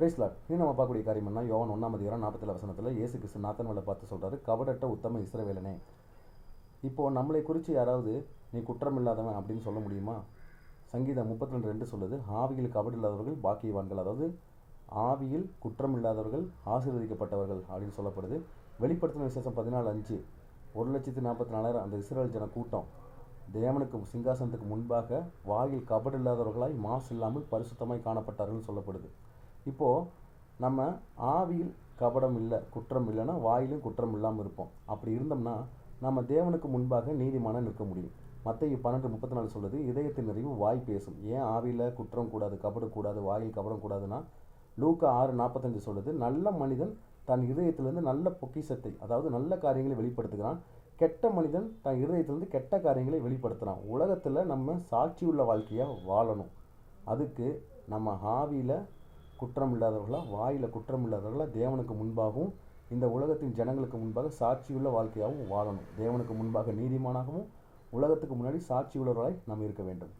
பிரைஸ்லாட் இது நம்ம பார்க்கக்கூடிய காரியம் தான் யோவன் ஒன்றாம் அதிகாரம் நாற்பத்தி வசனத்தில் இயேசு கிறிஸ்து நாத்தன்மலை பார்த்து சொல்கிறாரு கபடட்ட உத்தம இஸ்ரவேலனே இப்போது நம்மளை குறித்து யாராவது நீ குற்றம் இல்லாதவன் அப்படின்னு சொல்ல முடியுமா? சங்கீதம் முப்பத்தி ரெண்டு ரெண்டு சொல்லுது ஆவியில் கபடு இல்லாதவர்கள் பாக்கியவான்கள் அதாவது ஆவியில் குற்றம் இல்லாதவர்கள் ஆசீர்வதிக்கப்பட்டவர்கள் அப்படின்னு சொல்லப்படுது. வெளிப்படுத்தின விசேஷம் பதினாலு அஞ்சு ஒரு லட்சத்தி நாற்பத்தி நாலாயிரம் அந்த இஸ்ரேல் ஜன கூட்டம் தேவனுக்கு சிங்காசனத்துக்கு முன்பாக வாயில் கபடு இல்லாதவர்களாய் மாசு இல்லாமல் பரிசுத்தமாய் காணப்பட்டார்கள் சொல்லப்படுது. இப்போது நம்ம ஆவியில் கபடம் இல்லை குற்றம் இல்லைன்னா வாயிலும் குற்றம் இல்லாமல் இருப்போம். அப்படி இருந்தோம்னா நம்ம தேவனுக்கு முன்பாக நீதிமானம் நிற்க முடியும். மற்ற பன்னெண்டு முப்பத்தி நாலு சொல்லுது இதயத்தின் நிறைவு வாய் பேசும். ஏன் ஆவியில் குற்றம் கூடாது கபடு கூடாது வாயில் கபடம் கூடாதுன்னா? லூக்கா ஆறு நாற்பத்தஞ்சு சொல்லுது நல்ல மனிதன் தன் இதயத்திலிருந்து நல்ல பொக்கிசத்தை அதாவது நல்ல காரியங்களை வெளிப்படுத்துகிறான். கெட்ட மனிதன் தன் இதயத்திலிருந்து கெட்ட காரியங்களை வெளிப்படுத்துகிறான் உலகத்தில் நம்ம சாட்சி உள்ள வாழ்க்கையாக வாழணும். அதுக்கு நம்ம ஆவியில் குற்றம் இல்லாதவர்களாக வாயில் குற்றம் இல்லாதவர்களாக தேவனுக்கு முன்பாகவும் இந்த உலகத்தின் ஜனங்களுக்கு முன்பாக சாட்சியுள்ள வாழ்க்கையாகவும் வாழணும். தேவனுக்கு முன்பாக நீதிமானாகவும் உலகத்துக்கு முன்னாடி சாட்சியுள்ளவர்களாய் நாம் இருக்க வேண்டும்.